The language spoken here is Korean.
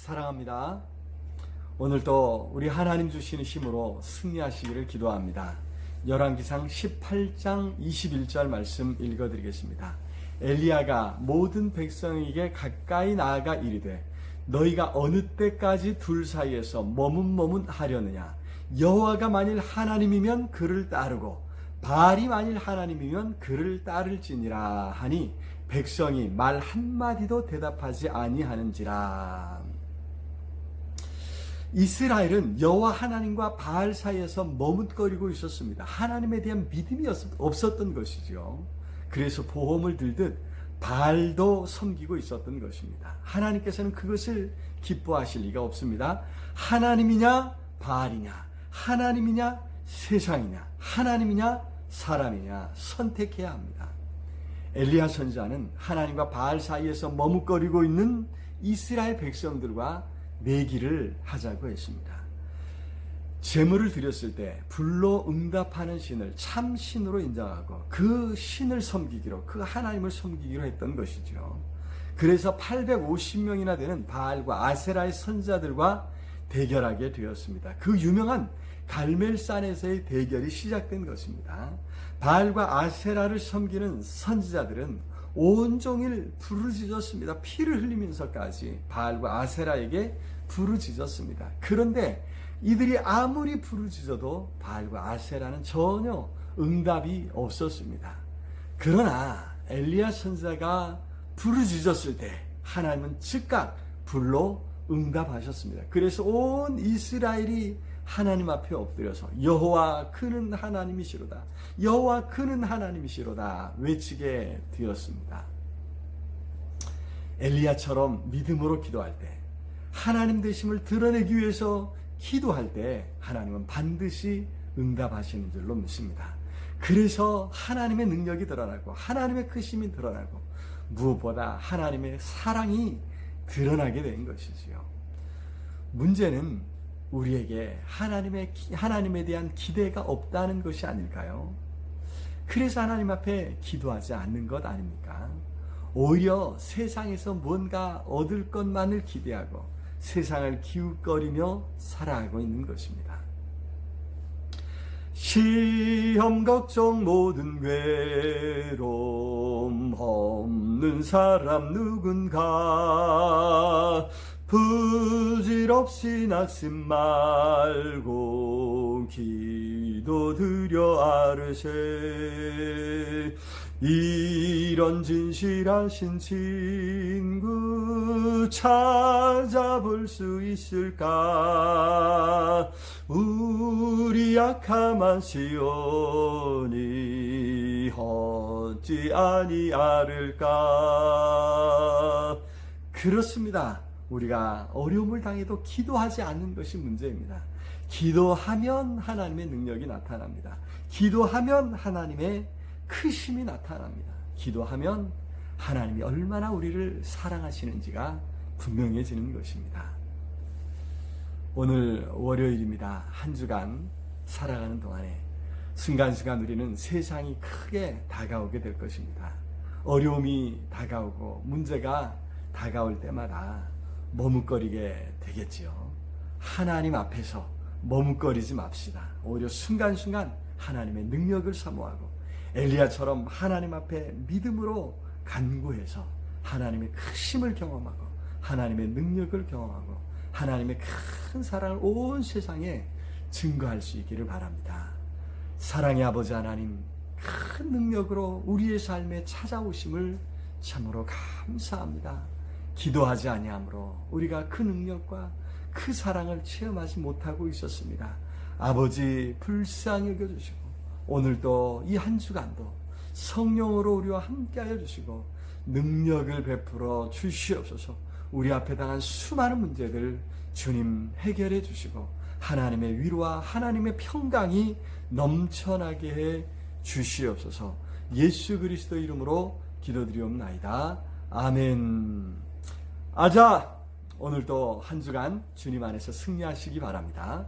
사랑합니다. 오늘도 우리 하나님 주시는 힘으로 승리하시기를 기도합니다. 열왕기상 18장 21절 말씀 읽어드리겠습니다. 엘리야가 모든 백성에게 가까이 나아가 이르되 너희가 어느 때까지 둘 사이에서 머문머문 하려느냐 여호와가 만일 하나님이면 그를 따르고 바알이 만일 하나님이면 그를 따를지니라 하니 백성이 말 한마디도 대답하지 아니하는지라 이스라엘은 여호와 하나님과 바알 사이에서 머뭇거리고 있었습니다. 하나님에 대한 믿음이 없었던 것이죠. 그래서 보험을 들듯 바알도 섬기고 있었던 것입니다. 하나님께서는 그것을 기뻐하실 리가 없습니다. 하나님이냐 바알이냐 하나님이냐 세상이냐 하나님이냐 사람이냐 선택해야 합니다. 엘리야 선자는 하나님과 바알 사이에서 머뭇거리고 있는 이스라엘 백성들과 내기를 하자고 했습니다. 제물을 드렸을 때 불로 응답하는 신을 참 신으로 인정하고 그 신을 섬기기로 그 하나님을 섬기기로 했던 것이죠. 그래서 850명이나 되는 바알과 아세라의 선자들과 대결하게 되었습니다. 그 유명한 갈멜산에서의 대결이 시작된 것입니다. 바알과 아세라를 섬기는 선지자들은 온종일 부르짖었습니다. 피를 흘리면서까지 바알과 아세라에게 부르짖었습니다. 그런데 이들이 아무리 부르짖어도 바알과 아세라는 전혀 응답이 없었습니다. 그러나 엘리야 선자가 부르짖었을 때 하나님은 즉각 불로 응답하셨습니다. 그래서 온 이스라엘이 하나님 앞에 엎드려서 여호와 그는 하나님이시로다. 여호와 그는 하나님이시로다 외치게 되었습니다. 엘리야처럼 믿음으로 기도할 때 하나님 되심을 드러내기 위해서 기도할 때 하나님은 반드시 응답하시는 줄로 믿습니다. 그래서 하나님의 능력이 드러나고 하나님의 크심이 드러나고 무엇보다 하나님의 사랑이 드러나게 된 것이지요. 문제는 우리에게 하나님의 하나님에 대한 기대가 없다는 것이 아닐까요? 그래서 하나님 앞에 기도하지 않는 것 아닙니까? 오히려 세상에서 뭔가 얻을 것만을 기대하고 세상을 기웃거리며 살아가고 있는 것입니다. 시험 걱정 모든 괴로움 없는 사람 누군가 부질없이 낙심 말고 기도드려 아르세. 이런 진실하신 친구 찾아볼 수 있을까? 우리 약함한 시온이 어찌 아니아를까? 그렇습니다 우리가 어려움을 당해도 기도하지 않는 것이 문제입니다. 기도하면 하나님의 능력이 나타납니다. 기도하면 하나님의 크심이 나타납니다. 기도하면 하나님이 얼마나 우리를 사랑하시는지가 분명해지는 것입니다. 오늘 월요일입니다. 한 주간 살아가는 동안에 순간순간 우리는 세상이 크게 다가오게 될 것입니다. 어려움이 다가오고 문제가 다가올 때마다 머뭇거리게 되겠지요. 하나님 앞에서 머뭇거리지 맙시다. 오히려 순간순간 하나님의 능력을 사모하고 엘리야처럼 하나님 앞에 믿음으로 간구해서 하나님의 크심을 경험하고 하나님의 능력을 경험하고 하나님의 큰 사랑을 온 세상에 증거할 수 있기를 바랍니다. 사랑의 아버지 하나님 큰 능력으로 우리의 삶에 찾아오심을 참으로 감사합니다. 기도하지 아니하므로 우리가 그 능력과 그 사랑을 체험하지 못하고 있었습니다. 아버지 불쌍히 여겨 주시고 오늘도 이 한 주간도 성령으로 우리와 함께하여 주시고 능력을 베풀어 주시옵소서. 우리 앞에 당한 수많은 문제들 주님 해결해 주시고 하나님의 위로와 하나님의 평강이 넘쳐나게 해 주시옵소서. 예수 그리스도 이름으로 기도드리옵나이다. 아멘. 아자, 오늘도 한 주간 주님 안에서 승리하시기 바랍니다.